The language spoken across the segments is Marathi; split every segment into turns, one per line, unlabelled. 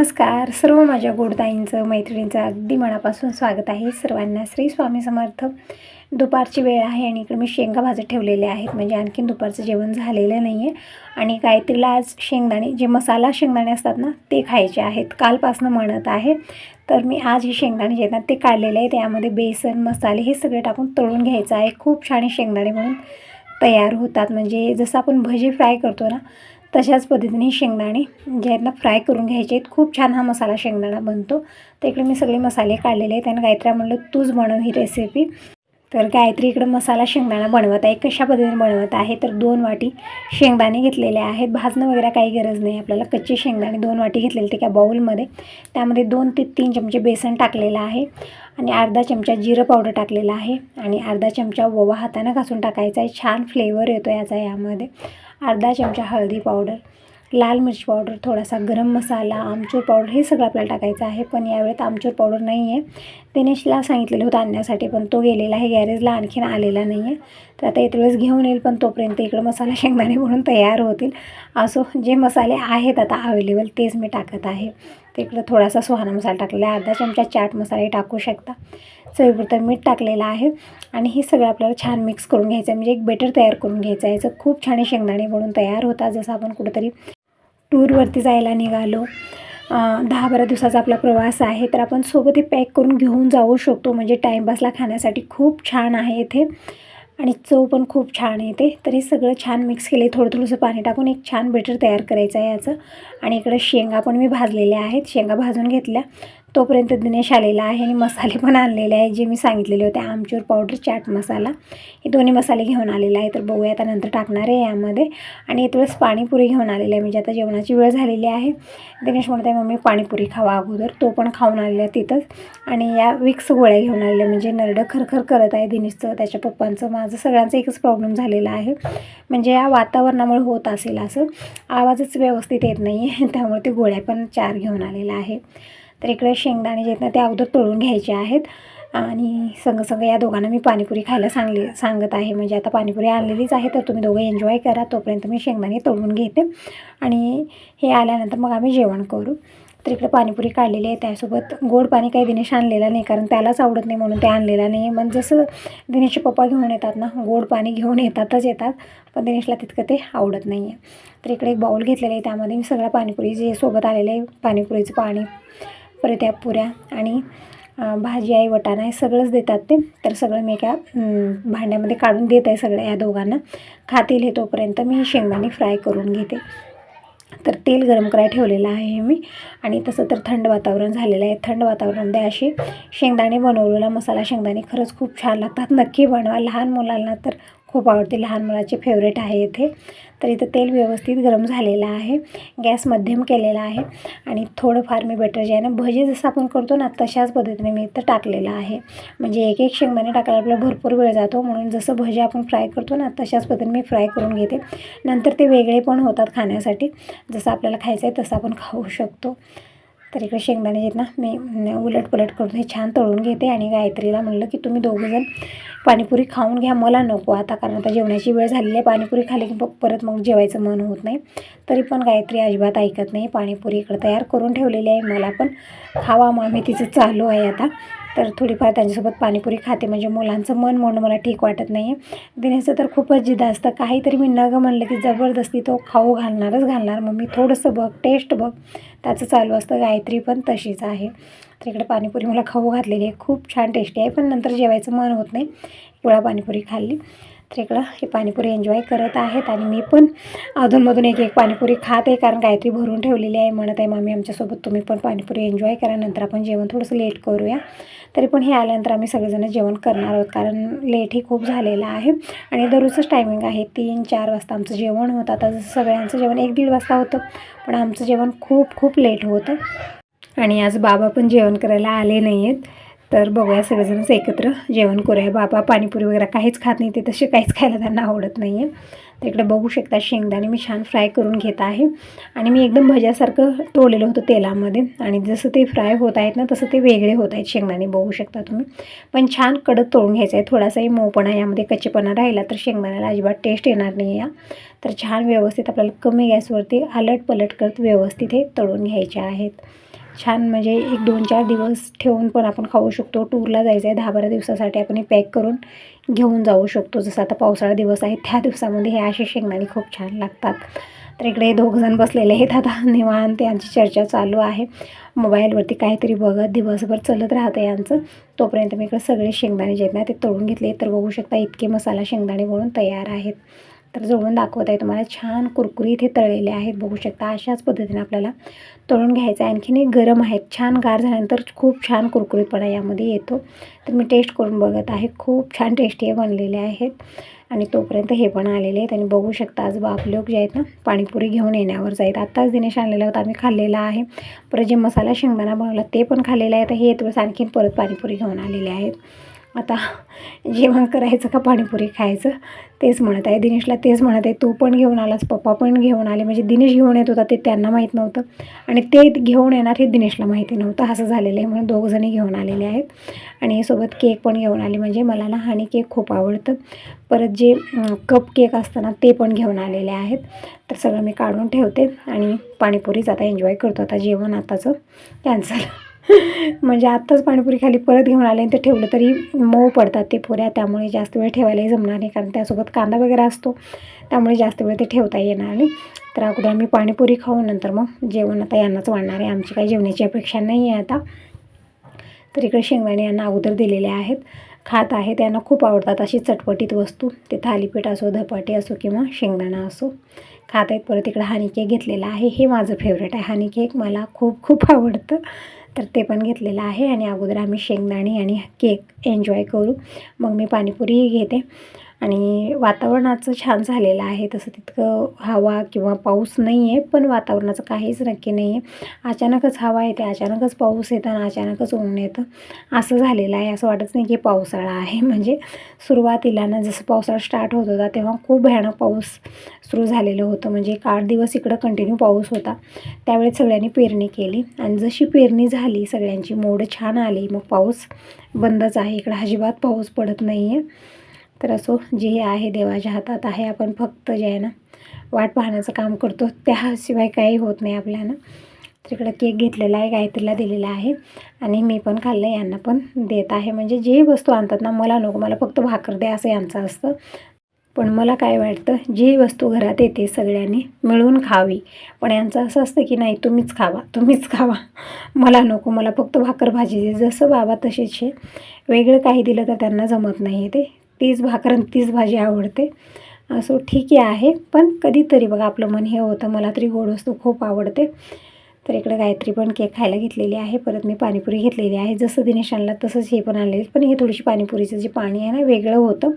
नमस्कार. सर्व माझ्या गोडताईंचं मैत्रिणींचं अगदी मनापासून स्वागत आहे. सर्वांना श्री स्वामी समर्थ. दुपारची वेळ आहे आणि इकडे मी शेंगा भाजत ठेवलेले आहेत. म्हणजे आणखीन दुपारचं जेवण झालेलं नाही आहे आणि गायत्रीला आज शेंगदाणे जे मसाला शेंगदाणे असतात ना ते खायचे आहेत. कालपासनं म्हणत आहे. तर मी आज हे शेंगदाणे जे आहेत ना ते काढलेले आहे त्यामध्ये बेसन मसाले हे सगळे टाकून तळून घ्यायचं आहे. खूप छान शेंगदाणे म्हणून तयार होतात. म्हणजे जसं आपण भजी फ्राय करतो ना तशाच पद्धतीने शेंगदाणे जे आहेत ना फ्राय करून घ्यायचे आहेत. खूप छान हा मसाला शेंगदाणा बनतो. तर इकडे मी सगळे मसाले काढलेले आहेत आणि गायत्र्या म्हणलं तूच बनव ही रेसिपी तर गायत्री इकडं मसाला शेंगदाणा बनवत आहे. कशा पद्धतीने बनवत आहे? तर दोन वाटी शेंगदाणे घेतलेले आहेत. भाजणं वगैरे काही गरज नाही. आपल्याला कच्चे शेंगदाणे दोन वाटी घेतलेले ते एका बाऊलमध्ये त्यामध्ये दोन ते तीन चमचे बेसन टाकलेलं आहे आणि अर्धा चमचा जिरं पावडर टाकलेला आहे आणि अर्धा चमचा ओवा हातानं घासून टाकायचा आहे. छान फ्लेवर येतो याचा यामध्ये. अर्धा चमचा हळदी पावडर लाल मिरची पावडर थोडासा गरम मसाला आमचूर पावडर हे सगळं आपल्याला टाकायचं आहे. पण यावेळेत आमचूर पावडर नाही आहे दिनेशला सांगितलेलं होतं आणण्यासाठी पण तो गेलेला आहे गॅरेजला आणखीन आलेला नाही आहे तर आता येते वेळेस घेऊन येईल पण तोपर्यंत इकडं मसाला शेंगदाणे म्हणून तयार होतील. असो जे मसाले आहेत आता अवेलेबल तेच मी टाकत आहे. तिकडं थोडासा सुहाना मसाला टाकलेला आहे अर्धा चमचा चाट मसाले टाकू शकता. चवीपुरतं मीठ टाकलेलं आहे. आणि हे सगळं आपल्याला छान मिक्स करून घ्यायचं आहे म्हणजे एक बेटर तयार करून घ्यायचं आहे याचं खूप छान शेंगदाणे म्हणून तयार होतात. जसं आपण कुठंतरी टूरवरती जायला निघालो दहा बारा दिवसाचा आपला प्रवास आहे तर आपण सोबत हे पॅक करून घेऊन जाऊ शकतो. म्हणजे टाईमपासला खाण्यासाठी खूप छान आहे इथे. आणि चव पण खूप छान येते तर हे सगळं छान मिक्स केले थोडं थोडंसं पाणी टाकून एक छान बेटर तयार करायचं आहे याचं. आणि इकडं शेंगा पण मी भाजलेल्या आहेत. शेंगा भाजून घेतल्या. तोपर्यंत दिनेश आलेला आहे आणि मसाले पण आणलेले आहे जे मी सांगितलेले होते आमचूर पावडर चाट मसाला. हे दोन्ही मसाले घेऊन आलेला आहे तर बघूया आता नंतर टाकणार आहे यामध्ये. आणि वेळेस पाणीपुरी घेऊन आलेली आहे म्हणजे आता जेवणाची वेळ झालेली आहे. दिनेश म्हणत आहे मम्मी पाणीपुरी खावा अगोदर. तो पण खाऊन आलेला आहे तिथंच. आणि या विक्स गोळ्या घेऊन आलेल्या म्हणजे नरडं खरखर करत आहे दिनेशचं त्याच्या पप्पांचं. माझं सगळ्यांचं एकच प्रॉब्लेम झालेला आहे. म्हणजे या वातावरणामुळे होत असेल असं. आवाजच व्यवस्थित येत नाही आहे त्यामुळे ते गोळ्या पण चार घेऊन आलेला आहे. तर इकडे शेंगदाणे जे आहेत ना ते अगोदर तळून घ्यायचे आहेत. आणि संग संग या दोघांना मी पाणीपुरी खायला सांगली सांगत आहे. म्हणजे आता पाणीपुरी आणलेलीच आहे तर तुम्ही दोघं एन्जॉय करा. तोपर्यंत मी शेंगदाणे तळून घेते. आणि हे आल्यानंतर मग आम्ही जेवण करू. तर इकडे पाणीपुरी काढलेली आहे. त्यासोबत गोड पाणी काही दिनेश आणलेला नाही कारण त्यालाच आवडत नाही म्हणून ते आणलेला नाही. मग जसं दिनेशचे पप्पा घेऊन येतात ना गोड पाणी घेऊन येतातच येतात. पण दिनेशला तितकं ते आवडत नाही आहे तर इकडे एक बाऊल घेतलेलं आहे. त्यामध्ये मी सगळ्या पाणीपुरी जे सोबत आलेलं आहे पाणीपुरीचं पाणी परत या पुऱ्या आणि भाजी आहे वटाणा आहे सगळंच देतात ते. तर सगळं मी एका भांड्यामध्ये काढून देत आहे सगळ्या या दोघांना. खातील हे तोपर्यंत मी शेंगदाणे फ्राय करून घेते. तर तेल गरम करायला ठेवलेलं आहे मी. आणि तसं तर थंड वातावरण झालेलं आहे. थंड वातावरणामध्ये असे शेंगदाणे बनवलेला मसाला शेंगदाणे खरंच खूप छान लागतात. नक्की बनवा. लहान मुलांना तर खूप आवडते. लहान मुलाचे फेवरेट आहे इथे. तर इथं तेल व्यवस्थित गरम झालेलं आहे. गॅस मध्यम केलेला आहे. आणि थोडंफार मी बटर जे आहे ना भजी जसं आपण करतो ना तशाच पद्धतीने मी इथं टाकलेलं आहे. म्हणजे एक एक शेंगदाणे टाकायला आपल्याला भरपूर वेळ जातो. म्हणून जसं भजी आपण फ्राय करतो ना तशाच पद्धतीने मी फ्राय करून घेते. नंतर ते वेगळे पण होतात खाण्यासाठी. जसं आपल्याला खायचं आहे तसं आपण खाऊ शकतो. तर इकडे शेंगदाणे आहेत ना मी उलट पलट करून हे छान तळून घेते आणि गायत्रीला म्हणलं की तुम्ही दोघंजण पाणीपुरी खाऊन घ्या मला नको आता कारण आता जेवणाची वेळ झालेली आहे पाणीपुरी खाली की परत मग जेवायचं मन होत नाही. तरी पण गायत्री अजिबात ऐकत नाही पाणीपुरी इकडं तयार करून ठेवलेली आहे मला पण खावा मामी तिचं चालू आहे आता. तर थोडीफार त्यांच्यासोबत पाणीपुरी खाते. म्हणजे मुलांचं मन म्हणून मला ठीक वाटत नाही आहे दिनेशचं तर खूपच जिद्द असतं. काहीतरी मी नगं म्हणलं की जबरदस्ती तो खाऊ घालणारच घालणार. मग मी थोडंसं बघ टेस्ट बघ. त्याचं चालू असतं. गायत्री पण तशीच आहे. तर इकडे पाणीपुरी मला खाऊ घातलेली आहे. खूप छान टेस्टी आहे. पण नंतर जेवायचं मन होत नाही. वेळा पाणीपुरी खाल्ली. तर इकडं हे पाणीपुरी एन्जॉय करत आहेत आणि मी पण अधूनमधून एक एक पाणीपुरी खात आहे कारण गायत्री भरून ठेवलेली आहे म्हणत आहे मामी आमच्यासोबत तुम्ही पण पाणीपुरी एन्जॉय करा नंतर आपण जेवण थोडंसं लेट करूया. तरी पण हे आल्यानंतर आम्ही सगळेजण जेवण करणार आहोत कारण लेटही खूप झालेलं आहे आणि दररोजच टायमिंग आहे. तीन चार वाजता आमचं जेवण होतं. आता जसं सगळ्यांचं जेवण एक दीड वाजता होतं पण आमचं जेवण खूप खूप लेट होतं. आणि आज बाबा पण जेवण करायला आले नाही आहेत तर बघूया सगळेजणच एकत्र जेवण करूया. बाबा पाणीपुरी वगैरे काहीच खात नाही ते तसे काहीच खायला त्यांना आवडत नाही आहे तर इकडे बघू शकता शेंगदाणे मी छान फ्राय करून घेत आहे. आणि मी एकदम भज्यासारखं तोडलेलं होतं तेलामध्ये. आणि जसं ते फ्राय होत आहेत ना तसं ते वेगळे होत आहेत शेंगदाणे बघू शकता तुम्ही. पण छान कडक तळून घ्यायचं आहे. थोडासाही मोपणा यामध्ये कच्चेपणा राहिला तर शेंगदाण्याला अजिबात टेस्ट येणार नाही या तर छान व्यवस्थित आपल्याला कमी गॅसवरती आलट पलट करत व्यवस्थित हे तळून घ्यायचे आहेत. छान म्हणजे एक दोन चार दिवस ठेवून पण आपण खाऊ शकतो. टूरला जायचं आहे दहा बारा दिवसासाठी आपण हे पॅक करून घेऊन जाऊ शकतो. जसं आता पावसाळा दिवस आहे त्या दिवसामध्ये हे असे शेंगदाणे खूप छान लागतात. तर इकडे दोघजण दोघंजण बसलेले आहेत आता. निवांत यांची चर्चा चालू आहे. मोबाईलवरती काहीतरी बघत दिवसभर चलत राहतं यांचं. तोपर्यंत मी इकडे सगळे शेंगदाणे जे आहेत ना ते तळून घेतले. तर बघू शकता इतके मसाला शेंगदाणे म्हणून तयार आहेत. तर जवळून दाखवत आहे. तुम्हाला छान कुरकुरीत हे तळलेले आहेत. बघू शकता अशाच पद्धतीने आपल्याला तळून घ्यायचं आहे. आणखीन एक गरम आहेत छान गार झाल्यानंतर खूप छान कुरकुरीतपणा यामध्ये येतो. तर मी टेस्ट करून बघत आहे. खूप छान टेस्टी हे बनलेले आहेत. आणि तोपर्यंत हे पण आलेले आहेत. आणि बघू शकता आज बाप लोक जे आहेत ना पाणीपुरी घेऊन येण्यावर जाईत आत्ताच दिनेश आणलेला होता. आम्ही खाल्लेला आहे. परत जे मसाला शेंगदाणा बनवला ते पण खाल्लेलं आहे. तर हे दिवस आणखीन परत पाणीपुरी घेऊन आलेले आहेत. आता जेवण करायचं का पाणीपुरी खायचं? तेच म्हणत आहे. दिनेशला तेच म्हणत आहे. तू पण घेऊन आलास पप्पा पण घेऊन आले. म्हणजे दिनेश घेऊन येत होता ते त्यांना माहीत नव्हतं. आणि ते घेऊन येणार हे दिनेशला माहिती नव्हतं. असं झालेलं आहे म्हणून दोघंजणी घेऊन आलेले आहेत. आणि सोबत केक पण घेऊन आले. म्हणजे मला ना हानी केक खूप आवडतं. परत जे कप केक असतं ते पण घेऊन आलेले आहेत. तर सगळं मी काढून ठेवते. आणि पाणीपुरीच आता एन्जॉय करतो. आता जेवण आताचं कॅन्सल म्हणजे आत्ताच पाणीपुरी खाली परत घेऊन आले आणि ते ठेवलं तरी मऊ पडतात ते पुऱ्या त्यामुळे जास्त वेळ ठेवायलाही जमणार नाही कारण त्यासोबत कांदा वगैरे असतो त्यामुळे जास्त वेळ ते ठेवता येणार नाही. तर अगोदर आम्ही पाणीपुरी खाऊ नंतर मग जेवण आता यांनाच वाढणार आहे. आमची काही जेवणाची अपेक्षा नाही आहे आता. तर इकडे शेंगदाणे यांना अगोदर दिलेले आहेत. खात आहे त्यांना खूप आवडतात अशी चटपटीत वस्तू. ते थालीपीठ असो धपाटे असो किंवा शेंगदाणा असो. खात आहेत परत इकडे हानिकेक घेतलेला आहे. हे माझं फेवरेट आहे. हानिकेक मला खूप खूप आवडतं. तर ते पण घेतलेलं आहे आणि अगोदर आम्ही शेंगदाणे आणि केक एन्जॉय करू. मग मी पाणीपुरीही घेते. आणि वातावरणाचं छान झालेलं आहे. तसं तितकं हवा किंवा पाऊस नाही आहे पण वातावरणाचं काहीच नक्की नाही आहे अचानकच हवा येते अचानकच पाऊस येतं आणि अचानकच ऊन येतं. असं झालेलं आहे. असं वाटत नाही की पावसाळा आहे. म्हणजे सुरुवातीला ना जसं पावसाळा स्टार्ट होत होता तेव्हा खूप भयानक पाऊस सुरू झालेलं होतं. म्हणजे एक आठ दिवस इकडं कंटिन्यू पाऊस होता. त्यावेळेस सगळ्यांनी पेरणी केली. आणि जशी पेरणी झाली सगळ्यांची मोड छान आली. मग पाऊस बंदच आहे. इकडं अजिबात पाऊस पडत नाही आहे तर असो जे आहे देवाच्या हातात आहे आपण फक्त जे आहे ना वाट पाहण्याचं काम करतो. त्याशिवाय काही होत नाही आपल्याला. तर इकडं केक घेतलेला आहे गायत्रीला दिलेला आहे. आणि मी पण खाल्लं यांना पण देत आहे. म्हणजे जे वस्तू आणतात ना मला नको. मला फक्त भाकर द्या असं यांचं असतं. पण मला काय वाटतं जी वस्तू घरात येते सगळ्यांनी मिळून खावी. पण यांचं असं असतं की नाही तुम्हीच खावा तुम्हीच खावा. मला नको. मला फक्त भाकर भाजी दे. जसं बाबा तसेच आहे. वेगळं काही दिलं तर त्यांना जमत नाही ते. तीच भाकर तीच भाजी आवडते. असो ठीक आहे पण कधीतरी बघा आपलं मन हे होतं मला तरी गोड वस्तू खूप आवडते. तर इकडे गायत्री पण केक खायला घेतलेली आहे परत मी पाणीपुरी घेतलेली आहे. जसं दिनेश आणला तसंच हे पण आणलेलं पण हे थोडीशी पाणीपुरीचं जे पाणी आहे ना वेगळं होतं.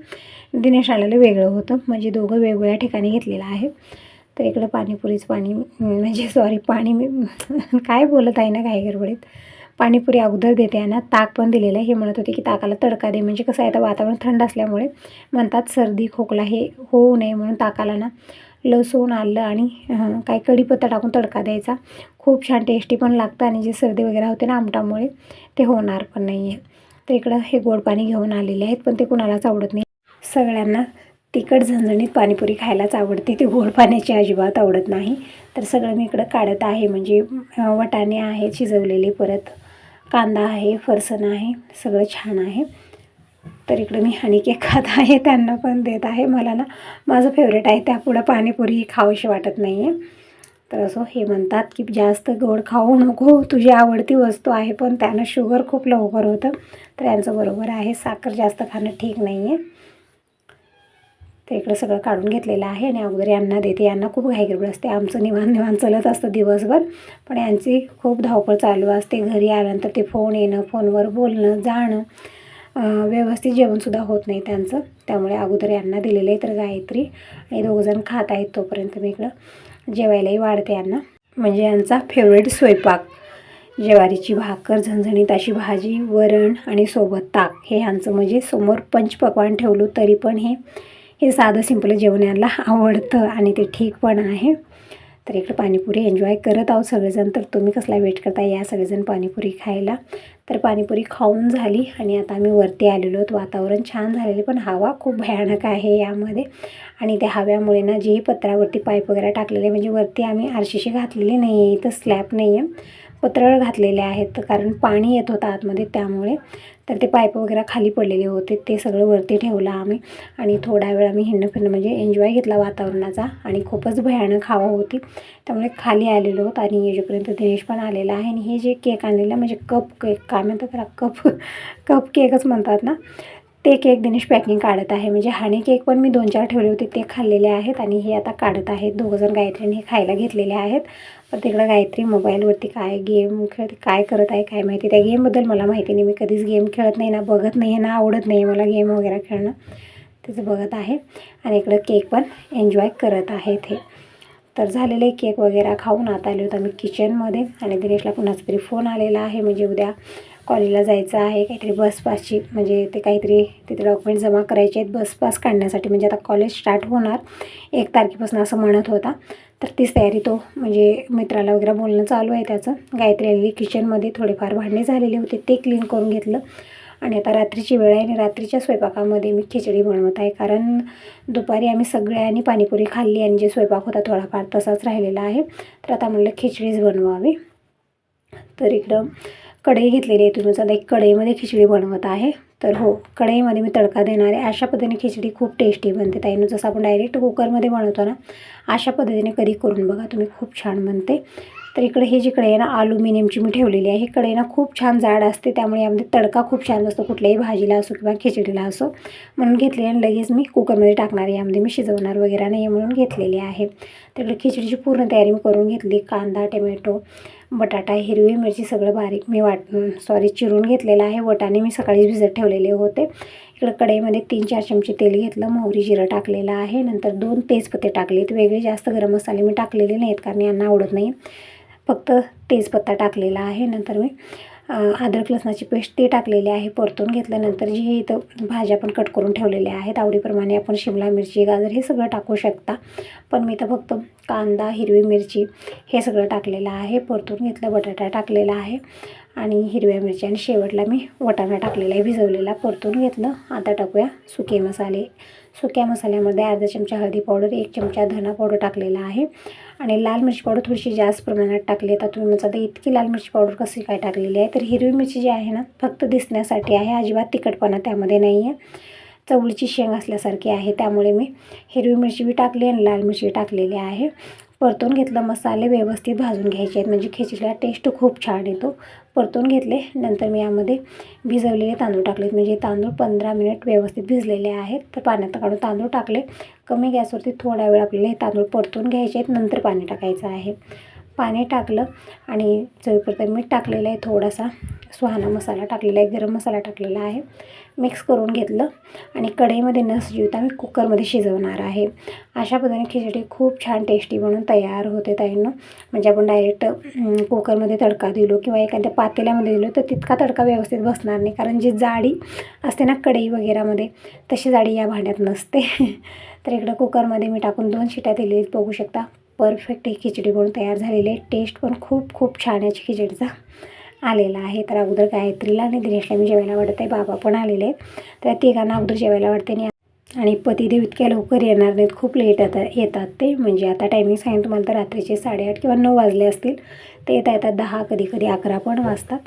दिनेश आणलेलं वेगळं होतं म्हणजे दोघं वेगवेगळ्या ठिकाणी घेतलेलं आहे. तर इकडं पाणीपुरीचं पाणी म्हणजे सॉरी पाणी मी काय बोलत आहे ना काही गडबडीत. पाणीपुरी अगोदर देते आहे ना ताक पण दिलेलं आहे. हे म्हणत होते की ताकाला तडका दे. म्हणजे कसं आहे आता वातावरण थंड असल्यामुळे म्हणतात सर्दी खोकला हे होऊ नये म्हणून ताकाला ना लसूण आलं आणि काही कढीपत्ता टाकून तडका द्यायचा. खूप छान टेस्टी पण लागतं आणि जे सर्दी वगैरे होते ना आमटामुळे ते होणार पण नाही आहे तर इकडं हे गोड पाणी घेऊन आलेले आहेत पण ते कुणालाच आवडत नाही. सगळ्यांना तिखट झणझणीत पाणीपुरी खायलाच आवडते. ते गोड पाण्याची अजिबात आवडत नाही. तर सगळं मी इकडं काढत आहे. म्हणजे वटाणे आहेत शिजवलेले परत. कांदा आहे फरसण आहे सगळं छान आहे. तर इकडं मी हनी केक खात आहे त्यांना पण देत आहे. मला ना माझं फेवरेट आहे त्यापुढं पाणीपुरी खावीशी वाटत नाही आहे तर असं हे म्हणतात की जास्त गोड खाऊ नको तुझी आवडती वस्तू आहे. पण त्यानं शुगर खूप लवकर होतं. तर यांचं बरोबर आहे साखर जास्त खाणं ठीक नाही आहे तर इकडं सगळं काढून घेतलेलं आहे आणि अगोदर यांना देते. यांना खूप घाईगडबड असते. आमचं निवान निवान चालत असतं दिवसभर. पण यांची खूप धावपळ चालू असते. घरी आल्यानंतर ते फोन येणं फोनवर बोलणं जाणं व्यवस्थित जेवणसुद्धा होत नाही त्यांचं. त्यामुळे अगोदर यांना दिलेलं आहे तर गायत्री आणि दोघंजण खात आहेत तोपर्यंत मी इकडं जेवायलाही वाढते यांना. म्हणजे यांचा फेवरेट स्वयंपाक ज्वारीची भाकर झणझणीत अशी भाजी वरण आणि सोबत ताक हे ह्यांचं म्हणजे समोर पंचपक्वान ठेवलं तरी पण हे हे साधं सिंपल जेवण यांना आवडतं आणि ते ठीक पण आहे. तर इकडे पाणीपुरी एन्जॉय करत आहोत सगळेजण. तर तुम्ही कसला वेट करता या सगळेजण पाणीपुरी खायला. तर पाणीपुरी खाऊन झाली आणि आता आम्ही वरती आलेलो आहोत. वातावरण छान झालेले पण हवा खूप भयानक आहे यामध्ये. आणि त्या हव्यामुळे ना जे पत्रावरती पाईप वगैरे टाकलेले म्हणजे वरती आम्ही आरशीशी घातलेली नाही आहे इथं स्लॅब नाही आहे पत्रळ घातलेले आहेत कारण पाणी येत होतं आतमध्ये त्यामुळे. तर ते पाईप वगैरे खाली पडलेले होते. ते सगळं वरती ठेवलं आम्ही. आणि थोडा वेळ आम्ही हिंडणं फिरणं म्हणजे एन्जॉय घेतला वातावरणाचा. आणि खूपच भयानक हवा होती. त्यामुळे खाली आलेलो आहोत आणि येजोपर्यंत दिनेश पण आलेला आहे. आणि हे जे केक आणलेलं म्हणजे कप केक काय म्हणतात त्याला? कप कप केकच म्हणतात ना. ते केक दिनेश पॅकिंग काढत आहे. म्हणजे हाणे केक पण मी दोन चार ठेवले होते ते खाल्लेले आहेत आणि हे आता काढत आहेत. दोघंजण गायत्रीने हे खायला घेतलेले आहेत. पण तिकडं गायत्री मोबाईलवरती काय गेम खेळते काय करत आहे काय माहिती? त्या गेमबद्दल मला माहिती नाही. मी कधीच गेम खेळत नाही ना बघत नाही ना आवडत नाही मला गेम वगैरे खेळणं. त्याचं बघत आहे. आणि इकडं केक पण एन्जॉय करत आहेत हे. तर झालेले केक वगैरे खाऊन आता आले होतो आम्ही किचनमध्ये आणि दिनेशला कुणाचा तरी फोन आलेला आहे. म्हणजे उद्या कॉलेजला जायचं आहे काहीतरी बस पासची म्हणजे ते काहीतरी तिथे डॉक्युमेंट जमा करायचे आहेत बस पास काढण्यासाठी. म्हणजे आता कॉलेज स्टार्ट होणार एक तारखेपासून असं म्हणत होता. तर तीच तयारी तो म्हणजे मित्राला वगैरे बोलणं चालू आहे त्याचं. गायत्री आलेली किचनमध्ये थोडेफार भांडणे झालेले होते ते क्लीन करून घेतलं. आणि आता रात्रीची वेळ आहे आणि रात्रीच्या स्वयंपाकामध्ये मी खिचडी बनवत आहे. कारण दुपारी आम्ही सगळ्यांनी पाणीपुरी खाल्ली आणि जे स्वयंपाक होता थोडाफार तसाच राहिलेला आहे. तर आता म्हणलं खिचडीच बनवावी. तर इकडं कढई घेतलेली आहे. तुम्ही सध्या एक कढईमध्ये खिचडी बनवत आहे. तर हो कढईमध्ये मी तडका देणार आहे. अशा पद्धतीने खिचडी खूप टेस्टी बनते ताईनं जसं आपण डायरेक्ट कुकरमध्ये बनवतो ना अशा पद्धतीने कधी करून बघा. तुम्ही खूप छान बनते. तर इकडे हे जी कढई आहे ना अल्युमिनियमची मी ठेवलेली आहे. ही कढई ना खूप छान जाड असते. त्यामुळे यामध्ये तडका खूप छान असतो. कुठल्याही भाजीला असो किंवा खिचडीला असो. म्हणून घेतलेली आणि लगेच मी कुकरमध्ये टाकणार आहे. यामध्ये मी शिजवणार वगैरे नाही म्हणून घेतलेली आहे. तिकडे खिचडीची पूर्ण तयारी मी करून घेतली. कांदा टोमॅटो बटाटा हिरवी मिरची सगळं बारीक मी वाट सॉरी चिरून घेतलेलं आहे. वटाने मी सकाळीच भिजत ठेवलेले होते. इकडं कढईमध्ये तीन चार चमचे तेल घेतलं. मोहरी जिरं टाकलेलं आहे. नंतर दोन तेजपत्ते टाकलेत वेगळे जास्त गरम मसाले मी टाकलेले नाहीत कारण यांना आवडत नाही. फक्त तेजपत्ता टाकलेला आहे. नंतर मी अद्रक लसणाची पेस्ट ती टाकलेली आहे. परतून घेतल्यानंतर जी हे इथं भाज्या पण कट करून ठेवलेल्या आहेत. आवडीप्रमाणे आपण शिमला मिरची गाजर हे सगळं टाकू शकता. पण मी तर फक्त कांदा हिरवी मिरची हे सगळं टाकलेलं आहे. परतून घेतलं बटाटा टाकलेला आहे. आणि हिरव्या मिरची आणि शेवटला मी वटाणा टाकलेला आहे भिजवलेला. परतून घेतलं. आता टाकूया सुके मसाले. सुक्या मसाल्यामध्ये अर्धा चमचा हळदी पावडर एक चमचा धना पावडर टाकलेला आहे. आणि लाल मिरची पावडर थोडीशी जास्त प्रमाणात टाकली. आता तुम्ही म्हणता इतकी लाल मिरची पावडर कशी काय टाकलेली आहे? तर हिरवी मिरची जी आहे ना फक्त दिसण्यासाठी आहे. अजिबात तिखटपणा त्यामध्ये नाही आहे चवळीची शेंग असल्यासारखी आहे. त्यामुळे मी हिरवी मिरची बी टाकली आणि लाल मिरची टाकलेली आहे. परतून घेतलं मसाले व्यवस्थित भाजून घ्यायचे आहेत. म्हणजे खिचडीला टेस्ट खूप छान येतो. परतून घेतले. नंतर मी यामध्ये भिजवलेले तांदूळ टाकलेत. म्हणजे तांदूळ पंधरा मिनिट व्यवस्थित भिजलेले आहेत. तर पाण्यात काढून तांदूळ टाकले. कमी गॅसवरती थोडा वेळ आपल्याला हे तांदूळ परतून घ्यायचे आहेत. नंतर पाणी टाकायचं आहे. पाणी टाकलं आणि चवीपुरतं मीठ टाकलेलं आहे थोडासा सुहाना मसाला टाकलेला आहे गरम मसाला टाकलेला आहे. मिक्स करून घेतलं आणि कढईमध्ये न शिजवता मी कुकरमध्ये शिजवणार आहे. अशा पद्धतीने खिचडी खूप छान टेस्टी बनून तयार होते ताईंनं. म्हणजे आपण डायरेक्ट कुकरमध्ये तडका दिलो किंवा एखाद्या पातेल्यामध्ये दिलो तर तितका तडका व्यवस्थित बसणार नाही. कारण जी जाडी असते ना कढई वगैरेमध्ये तशी जाडी या भांड्यात नसते. तर इकडं कुकरमध्ये मी टाकून दोन शिट्या दिलेली बघू शकता परफेक्ट ही खिचडी बनून तयार झालेली आहे. टेस्ट पण खूप खूप छान याची खिचडीचा आलेला आहे. तर अगोदर गायत्रीला आणि दिनेशला मी जेवायला वाटत आहे बाबा पण आलेले आहेत. तर तिघांना अगोदर जेवायला वाटते आणि आणि पतिदेव इतक्या लवकर येणार नाहीत. खूप लेट आता येतात ते. म्हणजे आता टायमिंग सांगेन तुम्हाला तर रात्रीचे साडेआठ किंवा नऊ वाजले असतील. ते येता येतात दहा कधी कधी अकरा पण वाजतात.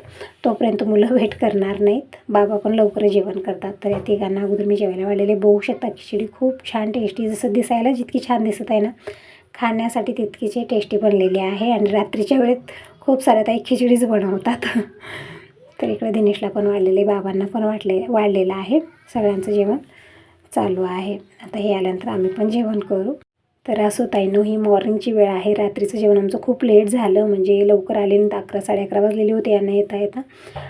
तोपर्यंत मुलं वेट करणार नाहीत. बाबा पण लवकर जेवण करतात. तर या तिघांना अगोदर मी जेवायला वाढलेले बघू शकता खिचडी खूप छान टेस्टी जसं दिसायला जितकी छान दिसत आहे ना खाण्यासाठी तितकीचे टेस्टी बनलेली आहे आणि रात्रीच्या वेळेत खूप साऱ्या ताई खिचडीच बनवतात. तर इकडे दिनेशला पण वाढलेले बाबांना पण वाटले वाढलेलं आहे. सगळ्यांचं जेवण चालू आहे. आता हे आल्यानंतर आम्ही पण जेवण करू. तर असं ताईनो ही मॉर्निंगची वेळ आहे. रात्रीचं जेवण आमचं खूप लेट झालं. म्हणजे लवकर आले नंतर अकरा साडे अकरा वाजलेली होती. यांना येता येता.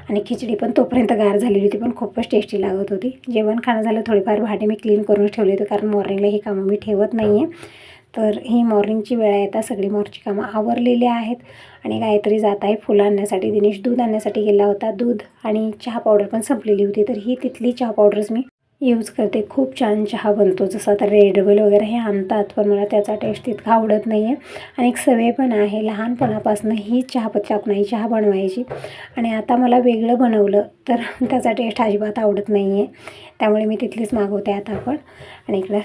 आणि खिचडी पण तोपर्यंत गार झालेली होती. पण खूपच टेस्टी लागत होती. जेवण खाणं झालं. थोडीफार भांडे मी क्लीन करून ठेवले होते. कारण मॉर्निंगला ही कामं मी ठेवत नाही आहे तर ही मॉर्निंगची वेळ आहे. आता सगळी मॉरची कामं आवरलेली आहेत. आणि गायत्री जात आहे फुलं आणण्यासाठी. दिनेश दूध आणण्यासाठी गेला होता. दूध आणि चहा पावडर पण संपलेली होती. तर ही तिथली चहा पावडर्स मी यूज करते. खूप छान चहा बनतो. जसं आता रेडबल वगैरे हे आणतात. पण मला त्याचा टेस्ट तितका आवडत नाही आहे आणि एक सवय पण आहे. लहानपणापासून ही चहापत्ती टाकून चहा बनवायची. आणि आता मला वेगळं बनवलं तर त्याचा टेस्ट अजिबात आवडत नाही आहे त्यामुळे मी तिथलीच मागवते आता पण आणि इकडं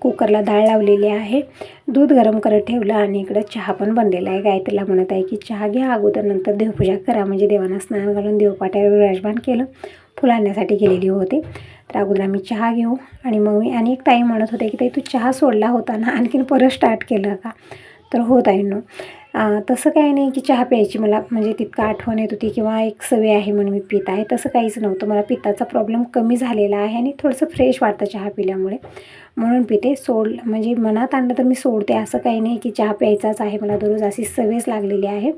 कुकरला डाळ लावलेली आहे. दूध गरम करत ठेवलं आणि इकडं चहा पण बनलेला आहे. गायत्रीला म्हणत आहे की चहा घ्या अगोदर नंतर देवपूजा करा. म्हणजे देवांना स्नान घालून देवपाट्यावर विराजमान केलं. फुलं आणण्यासाठी गेलेली होते. तर अगोदर आम्ही चहा घेऊ आणि मग मी आणि एक ताई म्हणत होते की ताई तू चहा सोडला होता ना? आणखीन परत स्टार्ट केलं का? तर हो ताईंनो तसं काही नाही की चहा प्यायची मला म्हणजे तितकं आठवण येत होती किंवा एक सवय आहे म्हणून मी पित आहे. तसं काहीच नव्हतं. मला पित्ताचा प्रॉब्लेम कमी झालेला आहे आणि थोडंसं फ्रेश वाटतं चहा पिल्यामुळे. म्हणून पिते सोड म्हणजे मनात आणलं तर मी सोडते. असं काही नाही की चहा प्यायचाच आहे मला दररोज. अशी सवयच लागलेली आहे.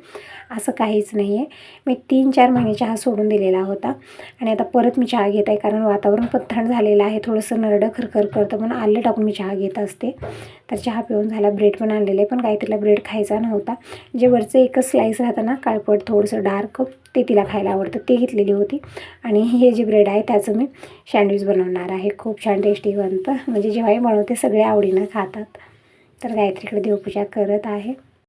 असं काहीच नाही आहे मी तीन चार महिने चहा सोडून दिलेला होता. आणि आता परत मी चहा घेत आहे. कारण वातावरण पण थंड झालेलं आहे. थोडंसं नरडं खरखर करतं म्हणून आलं टाकून मी चहा घेत असते. तर चहा पिऊन झाला ब्रेड पण आणलेला आहे पण गायत्रीला ब्रेड खायचा नव्हता. जे वरचं एकच स्लाईस राहतं ना काळपट थोडंसं डार्क ते तिला खायला आवडतं. ते घेतलेली होती. आणि हे जे ब्रेड आहे त्याचं मी सँडविच बनवणार आहे. खूप छान टेस्टी बनतं. म्हणजे जेव्हाही बनवते सगळे आवडीनं खातात. तर गायत्रीकडे देवपूजा करत आहे.